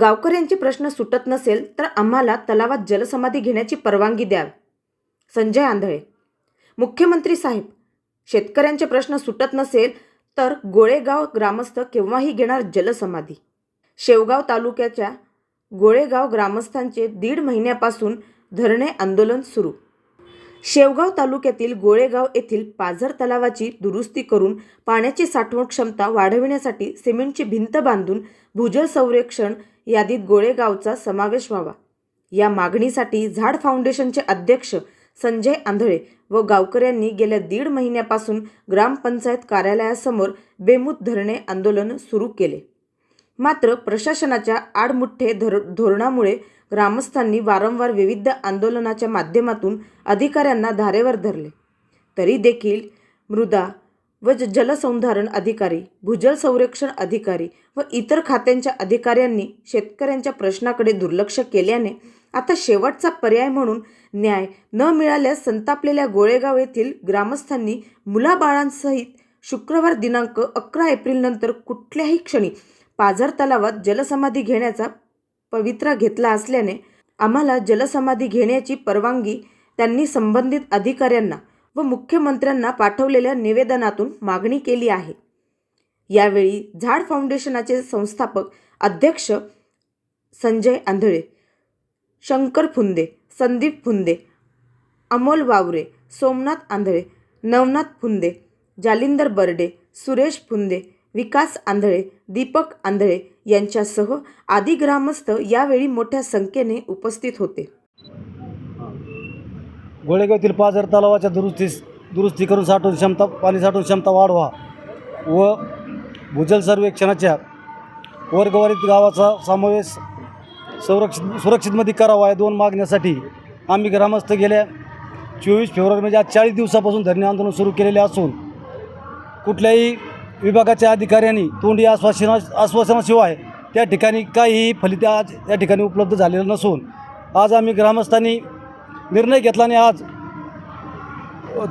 गावकऱ्यांचे प्रश्न सुटत नसेल तर आम्हाला तलावात जलसमाधी घेण्याची परवानगी द्यावी. संजय आंधळे मुख्यमंत्री साहेब शेतकऱ्यांचे प्रश्न सुटत नसेल तर गोळेगाव ग्रामस्थ केव्हाही घेणार जलसमाधी? शेवगाव तालुक्याच्या गोळेगाव ग्रामस्थांचे दीड महिन्यापासून धरणे आंदोलन सुरू. शेवगाव तालुक्यातील गोळेगाव येथील पाझर तलावाची दुरुस्ती करून पाण्याची साठवण क्षमता वाढविण्यासाठी सिमेंटची भिंत बांधून भूजल संरक्षण यादीत गोळेगावचा समावेश व्हावा. या मागणीसाठी झाड फाउंडेशनचे अध्यक्ष संजय आंधळे व गावकऱ्यांनी गेल्या दीड महिन्यापासून ग्रामपंचायत कार्यालयासमोर बेमुत धरणे आंदोलन सुरू केले. मात्र प्रशासनाच्या आडमुठ्ठे धर धोरणामुळे ग्रामस्थांनी वारंवार विविध आंदोलनाच्या माध्यमातून अधिकाऱ्यांना धारेवर धरले. तरी देखील मृदा व ज- जलसंधारण अधिकारी भूजल संरक्षण अधिकारी व इतर खात्यांच्या अधिकाऱ्यांनी शेतकऱ्यांच्या प्रश्नाकडे दुर्लक्ष केल्याने आता शेवटचा पर्याय म्हणून न्याय न मिळाल्यास संतापलेल्या गोळेगाव येथील ग्रामस्थांनी मुलाबाळांसहित शुक्रवार दिनांक अकरा एप्रिलनंतर कुठल्याही क्षणी पाझर तलावात जलसमाधी घेण्याचा पवित्रा घेतला असल्याने आम्हाला जलसमाधी घेण्याची परवानगी त्यांनी संबंधित अधिकाऱ्यांना व मुख्यमंत्र्यांना पाठवलेल्या निवेदनातून मागणी केली आहे. यावेळी झाड फाउंडेशनाचे संस्थापक अध्यक्ष संजय आंधळे शंकर फुंदे संदीप फुंदे अमोल वावरे सोमनाथ आंधळे नवनाथ फुंदे जालिंदर बर्डे सुरेश फुंदे विकास आंधळे दीपक आंधळे यांच्यासह आदी ग्रामस्थ यावेळी मोठ्या संख्येने उपस्थित होते. गोळेगावतील पाझर तलावाच्या दुरुस्तीस दुरुस्ती करून साठवून क्षमता पाणी साठवून क्षमता वाढवा व भूजल सर्वेक्षणाच्या वर्गवारीत गावाचा समावेश संरक्षित सुरक्षितमध्ये करावा या दोन मागण्यासाठी आम्ही ग्रामस्थ गेल्या चोवीस फेब्रुवारी म्हणजे आज चाळीस दिवसापासून धरणे आंदोलन सुरू केलेले असून कुठल्याही विभागाच्या अधिकाऱ्यांनी तोंडी आश्वासना आश्वासनाशिवाय त्या ठिकाणी काहीही फलित आज या ठिकाणी उपलब्ध झालेलं नसून आज आम्ही ग्रामस्थांनी निर्णय घेतला आणि आज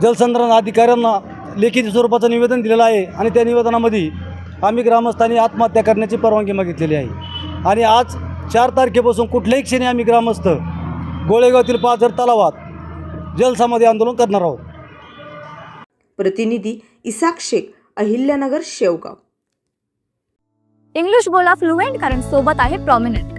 जलसंधारण अधिकाऱ्यांना लेखी स्वरूपाचं निवेदन दिलेलं आहे आणि त्या निवेदनामध्ये आम्ही ग्रामस्थांनी आत्महत्या करण्याची परवानगी मागितलेली आहे. आणि आज चार तारखेपासून कुठल्याही क्षणी आम्ही ग्रामस्थ गोळेगावातील पाझर तलावात जलसमाधी आंदोलन करणार आहोत. प्रतिनिधी इसाक शेख अहिल्यानगर शेवगाव. इंग्लिश बोला फ्लुएंट कारण सोबत आहे प्रॉमिनंट